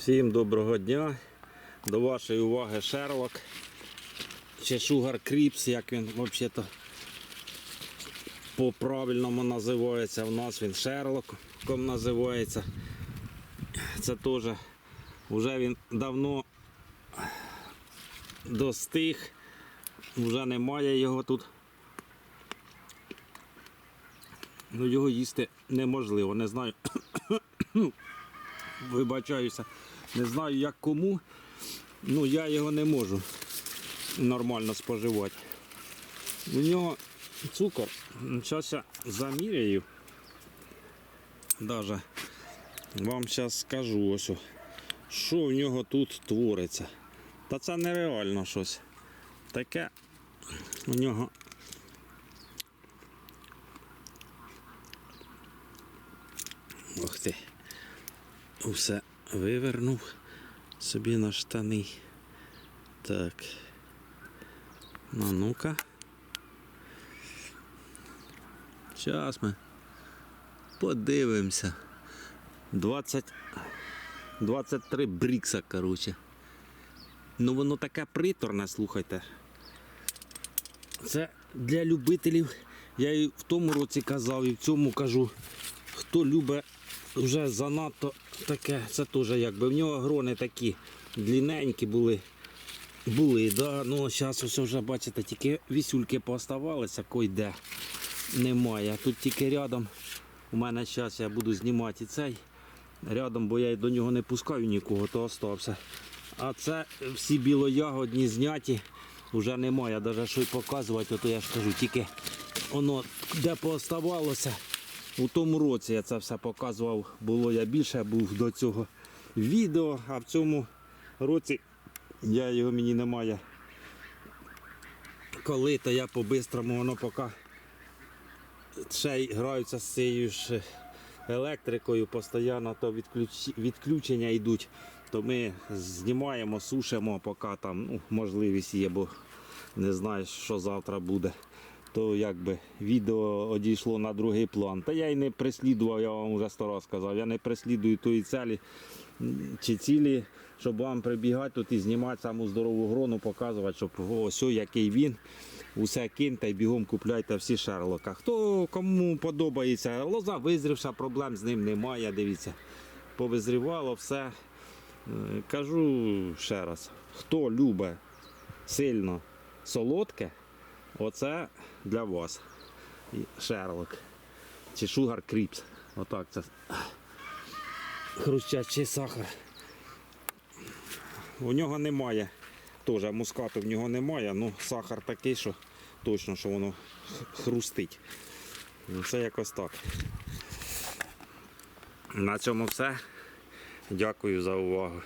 Всім доброго дня. До вашої уваги Шерлок. Чи Шугар Кріпс, як він взагалі по правильному називається. У нас він Шерлоком називається. Це теж вже він давно достиг. Вже немає його тут. Ну його їсти неможливо. Не знаю. Вибачаюся. Не знаю як кому. Ну я його не можу нормально споживати. У нього цукор. Зараз я заміряю. Даже вам зараз скажу ось, що в нього тут твориться. Та це нереально щось. Таке у нього. Ох ти. Усе вивернув собі на штани. Так. Ну ну-ка. Зараз ми подивимося. 20, 23 брікса, коротше. Ну воно таке приторне, слухайте. Це для любителів. Я і в тому році казав, і в цьому кажу. Хто любить вже занадто таке, це теж якби в нього грони такі длинненькі були. Були, да. Ну зараз ось вже бачите, тільки вісюльки пооставалися, кой де немає. Тут тільки рядом. У мене зараз я буду знімати цей. Рядом, бо я до нього не пускаю нікого, то остався. А це всі білоягодні зняті. Вже немає, навіть що й показувати, то я ж кажу, тільки воно де пооставалося. У тому році я це все показував, було я більше був до цього відео, а в цьому році я його мені немає. Коли то я по-бистрому воно поки ще й граються з цією ж електрикою, постійно то відключ- відключення йдуть, то ми знімаємо, сушимо, поки там ну, можливість є, бо не знаєш, що завтра буде. То якби відео одійшло на другий план. Та я й не переслідував, я вам вже сто сказав. Я не переслідую тої цілі чи цілі, щоб вам прибігати тут і знімати саму здорову грону, показувати, щоб ось який він. Усе киньте і бігом купляйте всі шерлока. Хто кому подобається, лоза визрівша, проблем з ним немає. Дивіться, повизрівало все. Е, Кажу ще раз, хто любить сильно солодке, оце для вас. Шерлок. Чи Шугар Кріпс. Отак це. Хрустячий сахар. У нього немає. Теж мускату в нього немає, ну сахар такий, що точно що воно хрустить. Ну, Це якось так. На цьому все. Дякую за увагу.